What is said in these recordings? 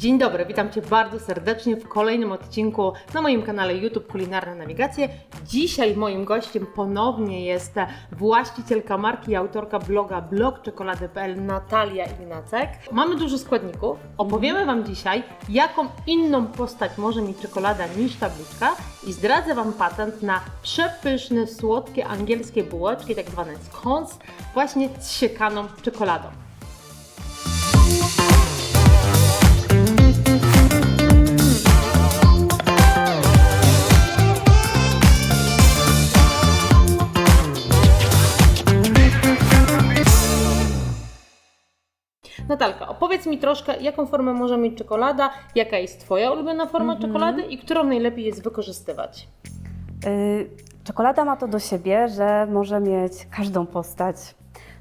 Dzień dobry, witam Cię bardzo serdecznie w kolejnym odcinku na moim kanale YouTube Kulinarne Nawigacje. Dzisiaj moim gościem ponownie jest właścicielka marki i autorka bloga blogczekolady.pl Natalia Ignacek. Mamy dużo składników. Opowiemy Wam dzisiaj, jaką inną postać może mieć czekolada niż tabliczka i zdradzę Wam patent na przepyszne, słodkie angielskie bułeczki, tak zwane scones, właśnie z siekaną czekoladą. Opowiedz mi troszkę, jaką formę może mieć czekolada, jaka jest Twoja ulubiona forma czekolady i którą najlepiej jest wykorzystywać. Y, Czekolada ma to do siebie, że może mieć każdą postać.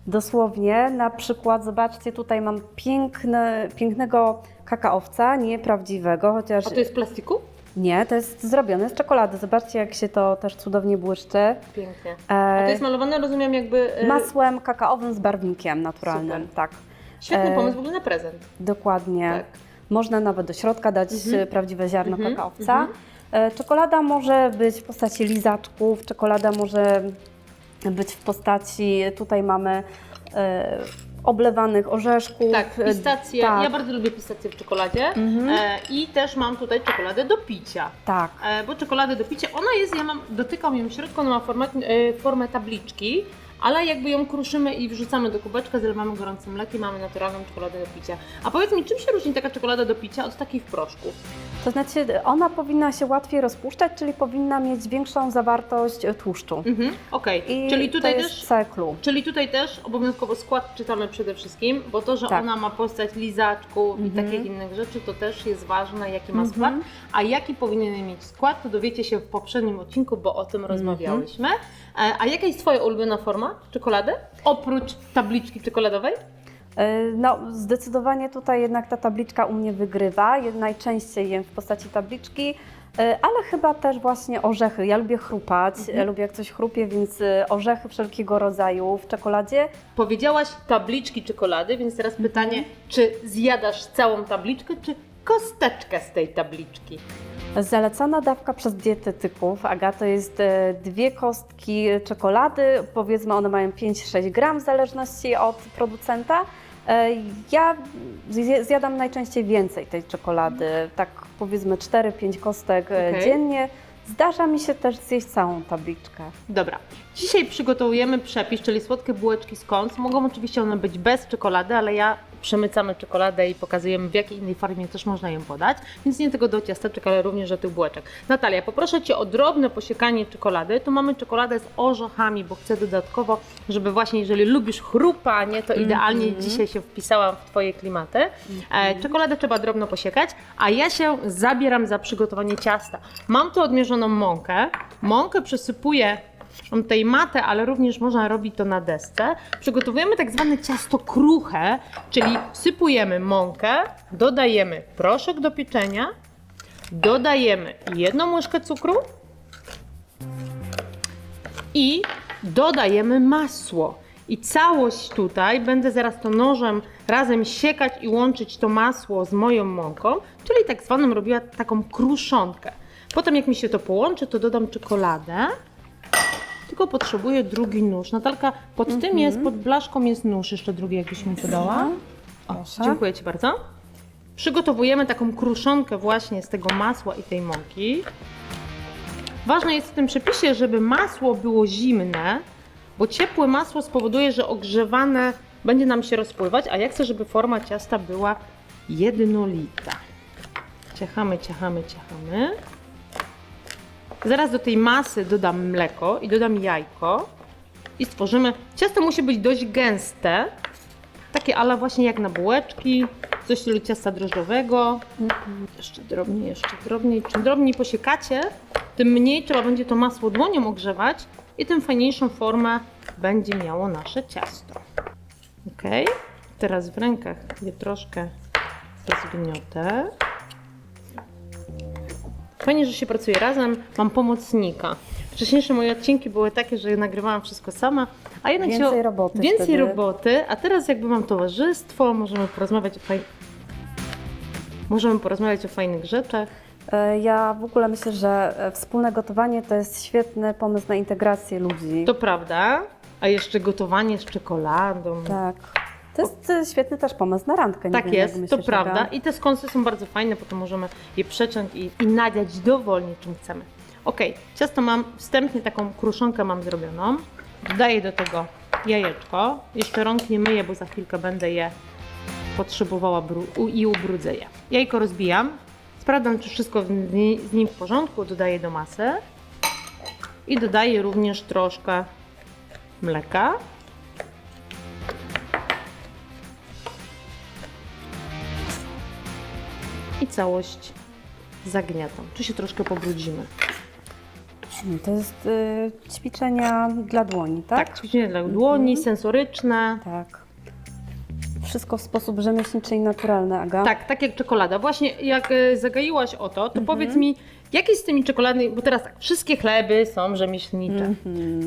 Dosłownie, na przykład, zobaczcie, tutaj mam piękne, pięknego kakaowca, nieprawdziwego, chociaż A to jest plastiku? nie, to jest zrobione z czekolady. Zobaczcie, jak się to też cudownie błyszczy. Pięknie. E, A to jest malowane, rozumiem, jakby... e, Masłem kakaowym z barwnikiem naturalnym, Super. tak. Świetny e, pomysł w ogóle na prezent. Dokładnie. Tak. Można nawet do środka dać Mhm. e, prawdziwe ziarno Mhm, kakaowca. mhm. E, Czekolada może być w postaci lizaczków, czekolada może być w postaci, tutaj mamy oblewanych orzeszków. Tak, pistacje. tak. Ja bardzo lubię pistacje w czekoladzie. Mhm. E, I też mam tutaj czekoladę do picia. Tak. E, bo czekoladę do picia, ona jest, ja mam, dotykam ją w środku, ona ma formę, e, formę tabliczki, ale jakby ją kruszymy i wrzucamy do kubeczka, zalewamy gorącym mlekiem, mamy naturalną czekoladę do picia. A powiedz mi, czym się różni taka czekolada do picia od takiej w proszku? To znaczy, ona powinna się łatwiej rozpuszczać, czyli powinna mieć większą zawartość tłuszczu. Mhm, okej, I czyli tutaj to jest też... cyklu. Czyli tutaj też obowiązkowo skład czytamy przede wszystkim, bo to, że Tak. ona ma postać lizaczków i Mhm. takich innych rzeczy, to też jest ważne, jaki ma Mhm. skład. A jaki powinien mieć skład, to dowiecie się w poprzednim odcinku, bo o tym Mhm. rozmawiałyśmy. E, A jaka jest Twoja ulubiona forma czekolady? Oprócz tabliczki czekoladowej? E, No, zdecydowanie tutaj jednak ta tabliczka u mnie wygrywa. Najczęściej jem w postaci tabliczki, e, ale chyba też właśnie orzechy. Ja lubię chrupać, Mhm. lubię jak coś chrupie, więc e, orzechy wszelkiego rodzaju w czekoladzie. Powiedziałaś tabliczki czekolady, więc teraz Mhm. pytanie, czy zjadasz całą tabliczkę, czy kosteczkę z tej tabliczki? Zalecana dawka przez dietetyków, Aga, to jest dwie kostki czekolady, powiedzmy one mają 5-6 gram w zależności od producenta. E, Ja zjadam najczęściej więcej tej czekolady, tak powiedzmy 4-5 kostek e, Okej. dziennie. Zdarza mi się też zjeść całą tabliczkę. Dobra, dzisiaj przygotowujemy przepis, czyli słodkie bułeczki z kąs. Mogą oczywiście one być bez czekolady, ale ja przemycamy czekoladę i pokazujemy w jakiej innej formie też można ją podać. Więc nie tylko do ciasteczek, ale również do tych bułeczek. Natalia, poproszę Cię o drobne posiekanie czekolady. Tu mamy czekoladę z orzechami, bo chcę dodatkowo, żeby właśnie jeżeli lubisz chrupanie, to idealnie Mhm. dzisiaj się wpisałam w Twoje klimaty. E, czekoladę trzeba drobno posiekać, a ja się zabieram za przygotowanie ciasta. Mam tu odmierzoną mąkę. Mąkę przysypuję Mam tutaj matę, ale również można robić to na desce. Przygotowujemy tak zwane ciasto kruche, czyli sypujemy mąkę, dodajemy proszek do pieczenia, dodajemy jedną łyżkę cukru i dodajemy masło. I całość tutaj będę zaraz to nożem razem siekać i łączyć to masło z moją mąką, czyli tak zwaną robiła taką kruszonkę. Potem jak mi się to połączy, to dodam czekoladę. Tylko potrzebuję drugi nóż. Natalka, pod tym jest, pod blaszką jest nóż, jeszcze drugi jakbyś mi podała. O, Proszę. dziękuję Ci bardzo. Przygotowujemy taką kruszonkę właśnie z tego masła i tej mąki. Ważne jest w tym przepisie, żeby masło było zimne, bo ciepłe masło spowoduje, że ogrzewane będzie nam się rozpływać, a ja chcę, żeby forma ciasta była jednolita. Ciachamy, ciachamy, ciachamy. Zaraz do tej masy dodam mleko i dodam jajko i stworzymy. Ciasto musi być dość gęste, takie ale właśnie jak na bułeczki, coś w stylu ciasta drożdżowego. Jeszcze drobniej, jeszcze drobniej. Czym drobniej posiekacie, tym mniej trzeba będzie to masło dłonią ogrzewać i tym fajniejszą formę będzie miało nasze ciasto. Ok, teraz w rękach je troszkę rozgniotę. Fajnie, że się pracuje razem. Mam pomocnika. Wcześniejsze moje odcinki były takie, że nagrywałam wszystko sama, a jednak Więcej się... roboty Więcej wtedy. roboty, a teraz jakby mam towarzystwo, możemy porozmawiać o faj... Możemy porozmawiać o fajnych rzeczach. E, Ja w ogóle myślę, że e, wspólne gotowanie to jest świetny pomysł na integrację ludzi. To prawda. A jeszcze gotowanie z czekoladą. Tak. To jest e, świetny też pomysł na randkę. Nie Tak wiem, jest, to myślisz, prawda. Aga? I te skąsy są bardzo fajne, potem możemy je przeciąć i, i nadziać dowolnie czym chcemy. Ok, ciasto mam, wstępnie taką kruszonkę mam zrobioną. Dodaję do tego jajeczko. Jeszcze rąk nie myję, bo za chwilkę będę je potrzebowała i ubrudzę je. Jajko rozbijam. Sprawdzam, czy wszystko z nim w porządku. Dodaję do masy. I dodaję również troszkę mleka. I całość zagniatam. Tu się troszkę pobrudzimy. To jest y, ćwiczenia dla dłoni, tak? Tak, ćwiczenie dla dłoni, sensoryczne. Tak. Wszystko w sposób rzemieślniczy i naturalny, Aga. Tak, tak jak czekolada. Właśnie jak e, zagaiłaś o to, to powiedz mi, jak jest z tymi czekoladami, bo teraz tak, wszystkie chleby są rzemieślnicze,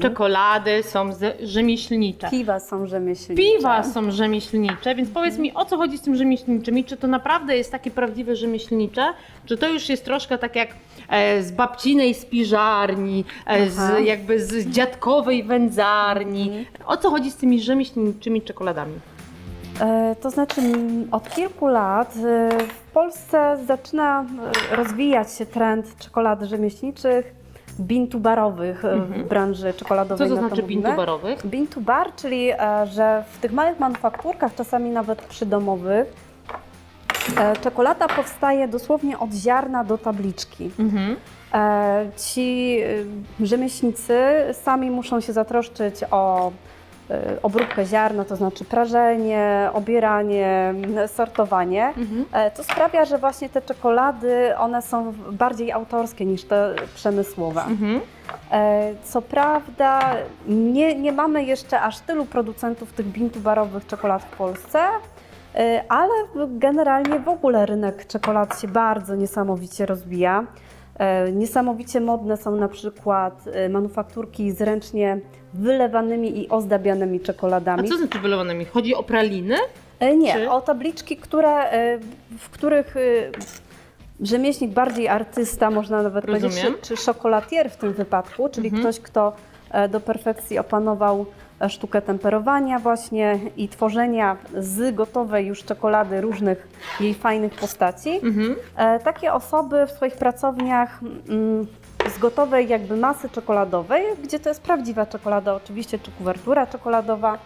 czekolady są ze- rzemieślnicze. Piwa są rzemieślnicze. Piwa są rzemieślnicze, więc powiedz mi, o co chodzi z tym rzemieślniczymi? Czy to naprawdę jest takie prawdziwe rzemieślnicze? Czy to już jest troszkę tak jak e, z babcinej spiżarni, e, Aha. z, jakby z dziadkowej wędzarni? O co chodzi z tymi rzemieślniczymi czekoladami? E, To znaczy, od kilku lat e, w Polsce zaczyna e, rozwijać się trend czekolad rzemieślniczych, bean to barowych e, w branży Mhm. Co czekoladowej. to na znaczy mówimy. bintu barowych? Bean to bar, czyli że w tych małych manufakturkach, czasami nawet przydomowych, czekolada powstaje dosłownie od ziarna do tabliczki. Mhm. Ci rzemieślnicy sami muszą się zatroszczyć o obróbkę ziarna, to znaczy prażenie, obieranie, sortowanie. Mhm. E, To sprawia, że właśnie te czekolady, one są bardziej autorskie niż te przemysłowe. Mhm. E, Co prawda nie, nie mamy jeszcze aż tylu producentów tych bintu-barowych czekolad w Polsce, e, ale generalnie w ogóle rynek czekolad się bardzo niesamowicie rozwija. Niesamowicie modne są na przykład manufakturki z ręcznie wylewanymi i ozdabianymi A czekoladami. co znaczy wylewanymi? Chodzi o praliny? E, Nie, Czy- o tabliczki, które, e, w których e, rzemieślnik, bardziej artysta, można nawet powiedzieć, Rozumiem. czy, czy szokolatier w tym wypadku, czyli Mhm. ktoś, kto do perfekcji opanował sztukę temperowania właśnie i tworzenia z gotowej już czekolady różnych jej fajnych postaci. Mhm. Takie osoby w swoich pracowniach mm, z gotowej jakby masy czekoladowej, gdzie to jest prawdziwa czekolada oczywiście, czy kuwertura czekoladowa,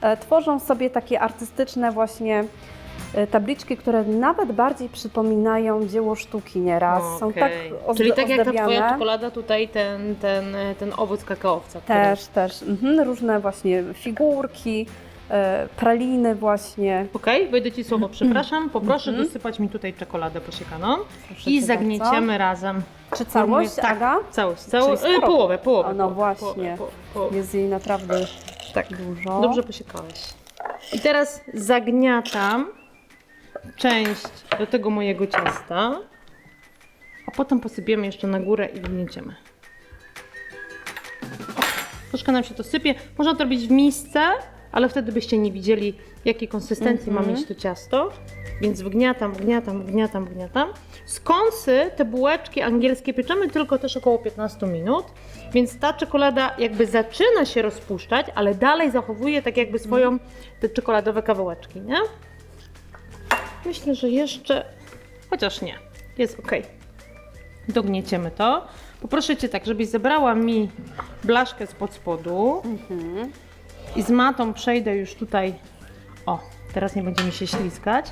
e, tworzą sobie takie artystyczne właśnie e, tabliczki, które nawet bardziej przypominają dzieło sztuki nieraz. Są tak ozd- Czyli tak jak ta twoja czekolada tutaj, ten, ten, ten owoc kakaowca. który- Też, też. Mhm, różne właśnie figurki, praliny właśnie. Okej, wejdę Ci słowo, przepraszam. Poproszę dosypać mi tutaj czekoladę posiekaną Proszę i cię zagnieciemy razem. Czy całość, tak, Aga? Całość. Czyli sporo. E, połowę, połowę. No połowę, właśnie. Połowę, połowę. Jest jej naprawdę Tak, dużo. dobrze posiekałeś. I teraz zagniatam część do tego mojego ciasta, a potem posypiemy jeszcze na górę i wgnieciemy. Troszkę nam się to sypie. Można to robić w misce, ale wtedy byście nie widzieli, jakiej konsystencji Mhm. ma mieć to ciasto. Więc wgniatam, wgniatam, wgniatam, wgniatam. Skąsy, te bułeczki angielskie pieczemy tylko też około 15 minut, więc ta czekolada jakby zaczyna się rozpuszczać, ale dalej zachowuje tak jakby swoją, te czekoladowe kawałeczki, nie? Myślę, że jeszcze, chociaż nie, jest ok. Dognieciemy to. Poproszę Cię tak, żebyś zebrała mi blaszkę spod spodu Mhm. I z matą przejdę już tutaj. O, teraz nie będzie mi się ślizgać.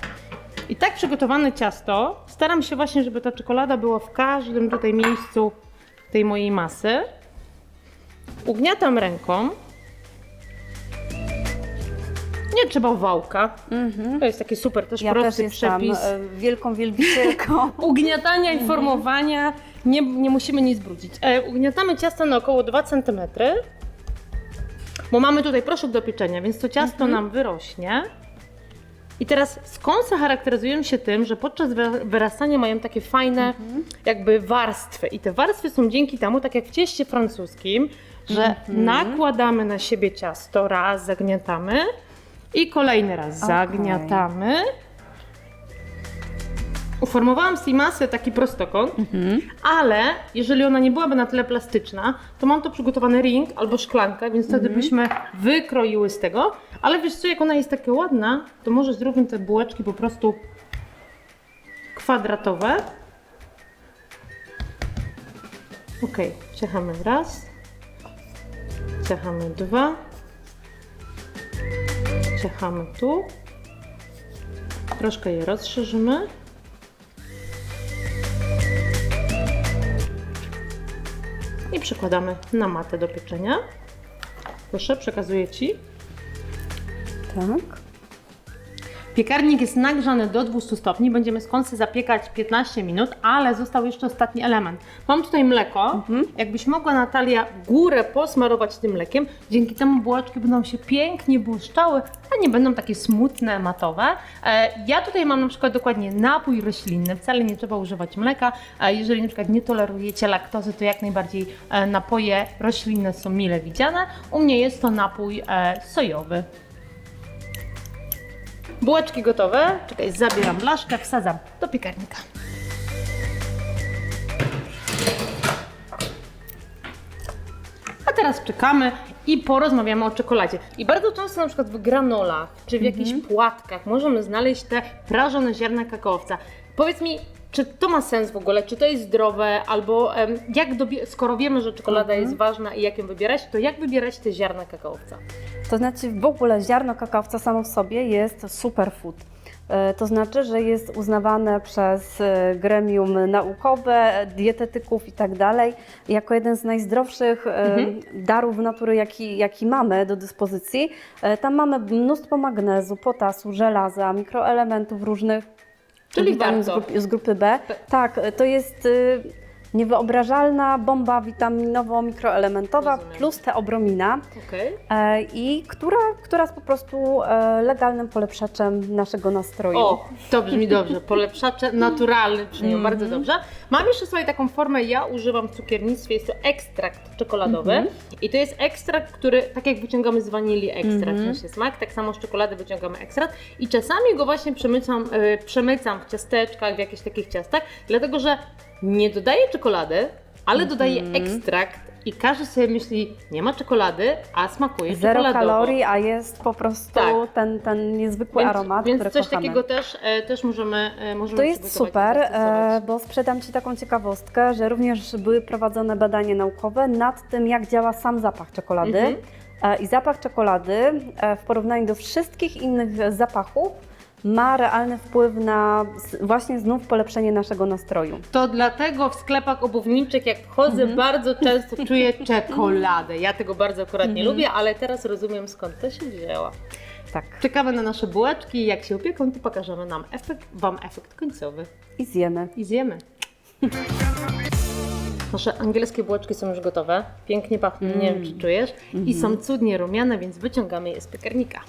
I tak przygotowane ciasto, staram się właśnie, żeby ta czekolada była w każdym tutaj miejscu tej mojej masy. Ugniatam ręką. Nie trzeba wałka. Mhm. To jest taki super też Ja też prosty jestem przepis. e, wielką wielbicielką. Ugniatania i formowania nie, nie musimy nic brudzić. E, ugniatamy ciasto na około 2 cm, bo mamy tutaj proszek do pieczenia, więc to ciasto nam wyrośnie. I teraz skąsy charakteryzują się tym, że podczas wy- wyrastania mają takie fajne jakby warstwy. I te warstwy są dzięki temu, tak jak w cieście francuskim, że nakładamy na siebie ciasto, raz zagniatamy i kolejny raz Okej. zagniatamy. Uformowałam z tej masy taki prostokąt, ale jeżeli ona nie byłaby na tyle plastyczna, to mam tu przygotowany ring albo szklankę, więc wtedy byśmy wykroiły z tego. Ale wiesz co, jak ona jest taka ładna, to może zróbmy te bułeczki po prostu kwadratowe. Ok, ciechamy raz, ciechamy dwa, ciechamy tu, troszkę je rozszerzymy. I przekładamy na matę do pieczenia. Proszę, przekazuję Ci. Tak. Piekarnik jest nagrzany do 200 stopni. Będziemy skąsy zapiekać 15 minut, ale został jeszcze ostatni element. Mam tutaj mleko. Jakbyś mogła, Natalia, górę posmarować tym mlekiem. Dzięki temu bułeczki będą się pięknie błyszczały, a nie będą takie smutne, matowe. E, ja tutaj mam na przykład dokładnie napój roślinny. Wcale nie trzeba używać mleka. E, jeżeli na przykład nie tolerujecie laktozy, to jak najbardziej e, napoje roślinne są mile widziane. U mnie jest to napój sojowy. Bułeczki gotowe. Czekaj, zabieram blaszkę, wsadzam do piekarnika. A teraz czekamy i porozmawiamy o czekoladzie. I bardzo często na przykład w granolach czy w jakichś płatkach możemy znaleźć te prażone ziarna kakaowca. Powiedz mi, czy to ma sens w ogóle? Czy to jest zdrowe? Albo jak skoro wiemy, że czekolada jest ważna i jak ją wybierać, to jak wybierać te ziarna kakaowca? To znaczy w ogóle ziarno kakaowca samo w sobie jest superfood. E, To znaczy, że jest uznawane przez e, gremium naukowe, dietetyków i tak dalej jako jeden z najzdrowszych e, darów natury, jaki, jaki mamy do dyspozycji. Tam mamy mnóstwo magnezu, potasu, żelaza, mikroelementów różnych. Czyli witamin z, warto. grupy, z grupy B. Tak, to jest y, niewyobrażalna bomba witaminowo-mikroelementowa Rozumiem. plus teobromina. Okej. E, i która, która jest po prostu e, legalnym polepszaczem naszego nastroju. O, to brzmi dobrze. Polepszacze naturalny brzmią Mhm. bardzo dobrze. Mam jeszcze sobie taką formę, ja używam w cukiernictwie, jest to ekstrakt czekoladowy. Mhm. I to jest ekstrakt, który, tak jak wyciągamy z wanilii ekstrakt, mm smak, tak samo z czekolady wyciągamy ekstrakt. I czasami go właśnie przemycam, e, przemycam w ciasteczkach, w jakichś takich ciastach, dlatego że nie dodaję czekolady, ale dodaję Mhm. ekstrakt i każdy sobie myśli, nie ma czekolady, a smakuje Zero czekoladowo. kalorii, a jest po prostu Tak. ten, ten niezwykły Więc, aromat, więc który coś kochamy. takiego też, e, też możemy, e, możemy To jest przygotować i super, zastosować. e, bo sprzedam Ci taką ciekawostkę, że również były prowadzone badania naukowe nad tym, jak działa sam zapach czekolady. Mhm. E, I zapach czekolady e, w porównaniu do wszystkich innych zapachów ma realny wpływ na właśnie znów polepszenie naszego nastroju. To dlatego w sklepach obuwniczych, jak wchodzę, Mhm. bardzo często czuję czekoladę. Ja tego bardzo akurat nie Mhm. lubię, ale teraz rozumiem skąd to się wzięła. Tak. Czekamy na nasze bułeczki i jak się upieką, to pokażemy nam efekt, Wam efekt końcowy. I zjemy. I zjemy. Nasze angielskie bułeczki są już gotowe. Pięknie pachną, nie wiem czy czujesz. I są cudnie rumiane, więc wyciągamy je z piekarnika.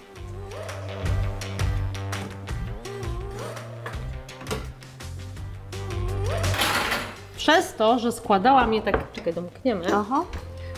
Przez to, że składałam je tak, czekaj, domkniemy. Aha.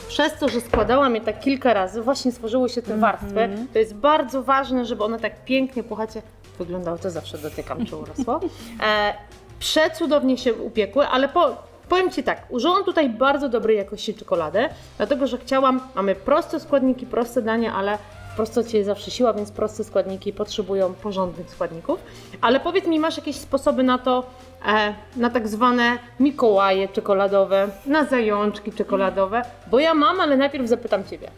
Przez to, że składałam je tak kilka razy, właśnie stworzyły się te warstwy. To jest bardzo ważne, żeby one tak pięknie, puchacie, wyglądały, to zawsze dotykam, czy urosło. E, przecudownie się upiekły, ale po, powiem Ci tak, użyłam tutaj bardzo dobrej jakości czekolady, dlatego że chciałam, mamy proste składniki, proste dania, ale w prostocie jest zawsze siła, więc proste składniki potrzebują porządnych składników. Ale powiedz mi, masz jakieś sposoby na to, e, na tak zwane Mikołaje czekoladowe, na zajączki czekoladowe? Bo ja mam, ale najpierw zapytam Ciebie.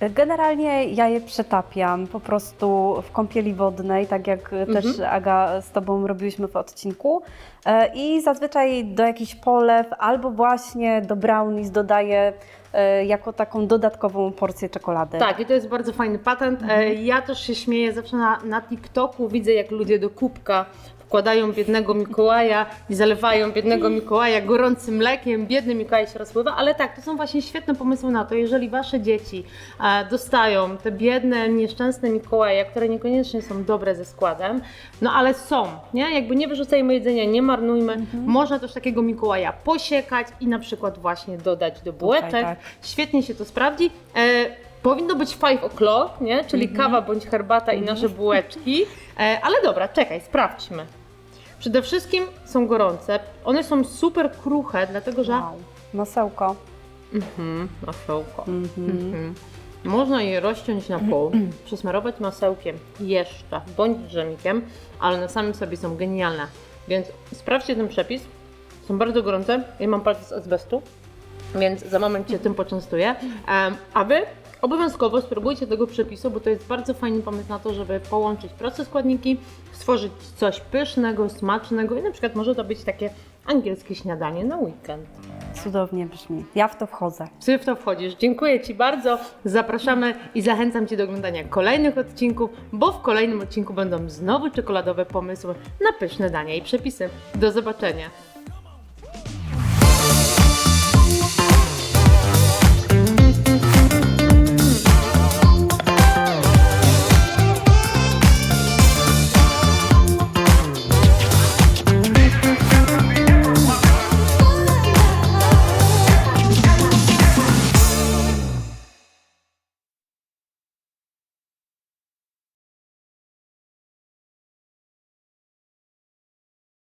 Generalnie ja je przetapiam po prostu w kąpieli wodnej, tak jak też Aga z Tobą robiłyśmy w odcinku. E, I zazwyczaj do jakichś polew albo właśnie do brownies dodaję e, jako taką dodatkową porcję czekolady. Tak, i to jest bardzo fajny patent. E, Ja też się śmieję, zawsze na, na TikToku widzę, jak ludzie do kubka wkładają biednego Mikołaja i zalewają biednego Mikołaja gorącym mlekiem, biedny Mikołaj się rozpływa, ale tak, to są właśnie świetne pomysły na to, jeżeli wasze dzieci e, dostają te biedne, nieszczęsne Mikołaje, które niekoniecznie są dobre ze składem, no ale są, nie? Jakby nie wyrzucajmy jedzenia, nie marnujmy, można też takiego Mikołaja posiekać i na przykład właśnie dodać do bułeczek, tak. świetnie się to sprawdzi. E, Powinno być 5 o'clock, nie? czyli kawa bądź herbata i nasze bułeczki. E, ale dobra, czekaj, sprawdźmy. Przede wszystkim są gorące. One są super kruche, dlatego że. Wow. Masełko. Mhm, masełko. Mhm. Mhm. Można je rozciąć na pół, przesmarować masełkiem jeszcze, bądź dżemikiem, ale na samym sobie są genialne. Więc sprawdźcie ten przepis. Są bardzo gorące. Ja mam palce z azbestu, więc za moment Cię tym poczęstuję. A Wy obowiązkowo spróbujcie tego przepisu, bo to jest bardzo fajny pomysł na to, żeby połączyć proste składniki, stworzyć coś pysznego, smacznego i na przykład może to być takie angielskie śniadanie na weekend. Cudownie brzmi. Ja w to wchodzę. Ty w to wchodzisz. Dziękuję Ci bardzo. Zapraszamy i zachęcam Cię do oglądania kolejnych odcinków, bo w kolejnym odcinku będą znowu czekoladowe pomysły na pyszne dania i przepisy. Do zobaczenia.